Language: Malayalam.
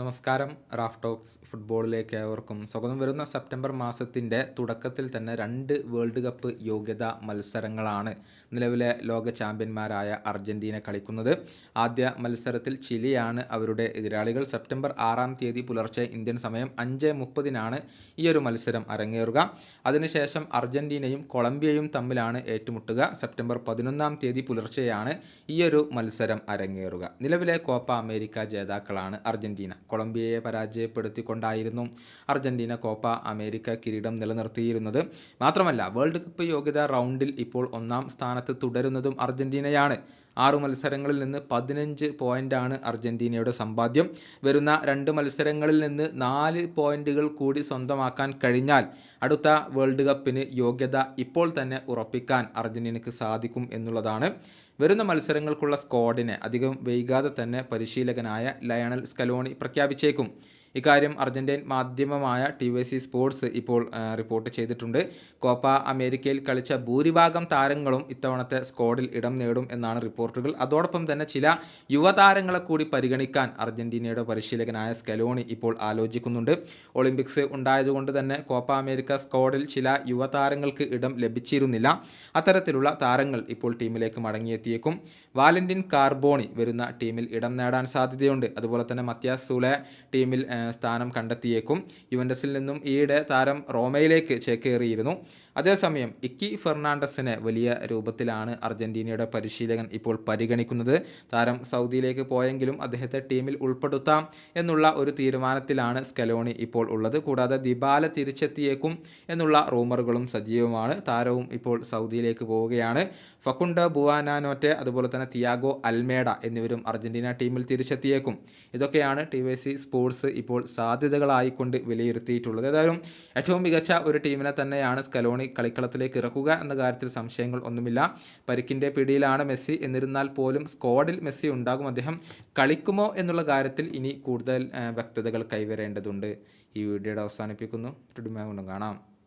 നമസ്കാരം റാഫ് ടോക്സ് ഫുട്ബോളിലേക്ക് ഏവർക്കും സ്വാഗതം. വരുന്ന സെപ്റ്റംബർ മാസത്തിന്റെ തുടക്കത്തിൽ തന്നെ രണ്ട് വേൾഡ് കപ്പ് യോഗ്യതാ മത്സരങ്ങളാണ് നിലവിലെ ലോക ചാമ്പ്യന്മാരായ അർജന്റീന കളിക്കുന്നത്. ആദ്യ മത്സരത്തിൽ ചിലിയാണ് അവരുടെ എതിരാളികൾ. സെപ്റ്റംബർ ആറാം തീയതി പുലർച്ചെ ഇന്ത്യൻ സമയം അഞ്ച് മുപ്പതിനാണ് ഈ ഒരു മത്സരം അരങ്ങേറുക. അതിനുശേഷം അർജന്റീനയും കൊളംബിയയും തമ്മിലാണ് ഏറ്റുമുട്ടുക. സെപ്റ്റംബർ പതിനൊന്നാം തീയതി പുലർച്ചെയാണ് ഈ ഒരു മത്സരം അരങ്ങേറുക. നിലവിലെ കോപ്പ അമേരിക്ക ജേതാക്കളാണ് അർജന്റീന കൊളംബിയയെ പരാജയപ്പെടുത്തിക്കൊണ്ടായിരുന്നു അർജന്റീന കോപ്പ അമേരിക്ക കിരീടം നിലനിർത്തിയിരുന്നത്. മാത്രമല്ല വേൾഡ് കപ്പ് യോഗ്യതാ റൗണ്ടിൽ ഇപ്പോൾ ഒന്നാം സ്ഥാനത്ത് തുടരുന്നതും അർജന്റീനയാണ്. ആറ് മത്സരങ്ങളിൽ നിന്ന് പതിനഞ്ച് പോയിന്റാണ് അർജന്റീനയുടെ സമ്പാദ്യം. വരുന്ന രണ്ട് മത്സരങ്ങളിൽ നിന്ന് നാല് പോയിന്റുകൾ കൂടി സ്വന്തമാക്കാൻ കഴിഞ്ഞാൽ അടുത്ത വേൾഡ് കപ്പിന് യോഗ്യത ഇപ്പോൾ തന്നെ ഉറപ്പിക്കാൻ അർജന്റീനയ്ക്ക് സാധിക്കും എന്നുള്ളതാണ്. വരുന്ന മത്സരങ്ങൾക്കുള്ള സ്ക്വാഡിനെ അധികം വൈകാതെ തന്നെ പരിശീലകനായ ലയണൽ സ്കലോണി പ്രഖ്യാപിച്ചേക്കും. ഇക്കാര്യം അർജന്റീൻ മാധ്യമമായ ടി വൈ സി സ്പോർട്സ് ഇപ്പോൾ റിപ്പോർട്ട് ചെയ്തിട്ടുണ്ട്. കോപ്പ അമേരിക്കയിൽ കളിച്ച ഭൂരിഭാഗം താരങ്ങളും ഇത്തവണത്തെ സ്ക്വാഡിൽ ഇടം നേടും എന്നാണ് റിപ്പോർട്ടുകൾ. അതോടൊപ്പം തന്നെ ചില യുവതാരങ്ങളെ കൂടി പരിഗണിക്കാൻ അർജന്റീനയുടെ പരിശീലകനായ സ്കലോണി ഇപ്പോൾ ആലോചിക്കുന്നുണ്ട്. ഒളിമ്പിക്സ് ഉണ്ടായതുകൊണ്ട് തന്നെ കോപ്പ അമേരിക്ക സ്ക്വാഡിൽ ചില യുവതാരങ്ങൾക്ക് ഇടം ലഭിച്ചിരുന്നില്ല. അത്തരത്തിലുള്ള താരങ്ങൾ ഇപ്പോൾ ടീമിലേക്ക് മടങ്ങിയെത്തിയേക്കും. വാലന്റിൻ കാർബോണി വരുന്ന ടീമിൽ ഇടം നേടാൻ സാധ്യതയുണ്ട്. അതുപോലെ തന്നെ മത്യാസ് സൂലെ ടീമിൽ സ്ഥാനം കണ്ടെത്തിയേക്കും. യുവൻഡസിൽ നിന്നും ഈയിടെ താരം റോമയിലേക്ക് ചേക്കേറിയിരുന്നു. അതേസമയം ഇക്കി ഫെർണാണ്ടസിനെ വലിയ രൂപത്തിലാണ് അർജന്റീനയുടെ പരിശീലകൻ ഇപ്പോൾ പരിഗണിക്കുന്നത്. താരം സൗദിയിലേക്ക് പോയെങ്കിലും അദ്ദേഹത്തെ ടീമിൽ ഉൾപ്പെടുത്താം എന്നുള്ള ഒരു തീരുമാനത്തിലാണ് സ്കലോണി ഇപ്പോൾ ഉള്ളത്. കൂടാതെ ദിബാല തിരിച്ചെത്തിയേക്കും എന്നുള്ള റൂമറുകളും സജീവമാണ്. താരവും ഇപ്പോൾ സൗദിയിലേക്ക് പോവുകയാണ്. ഫക്കുണ്ട ബുവാനാനോറ്റെ അതുപോലെ തന്നെ തിയാഗോ അൽമേഡ എന്നിവരും അർജന്റീന ടീമിൽ തിരിച്ചെത്തിയേക്കും. ഇതൊക്കെയാണ് ടി സ്പോർട്സ് ഇപ്പോൾ സാധ്യതകളായിക്കൊണ്ട് വിലയിരുത്തിയിട്ടുള്ളത്. ഏതായാലും ഏറ്റവും മികച്ച ഒരു ടീമിനെ തന്നെയാണ് സ്കലോണി കളിക്കളത്തിലേക്ക് ഇറക്കുക എന്ന കാര്യത്തിൽ സംശയങ്ങൾ ഒന്നുമില്ല. പരിക്കിന്റെ പിടിയിലാണ് മെസ്സി. എന്നിരുന്നാൽ പോലും സ്ക്വാഡിൽ മെസ്സി ഉണ്ടാകും. അദ്ദേഹം കളിക്കുമോ എന്നുള്ള കാര്യത്തിൽ ഇനി കൂടുതൽ വ്യക്തതകൾ കൈവരേണ്ടതുണ്ട്. ഈ വീഡിയോയുടെ അവസാനിപ്പിക്കുന്നു. കാണാം.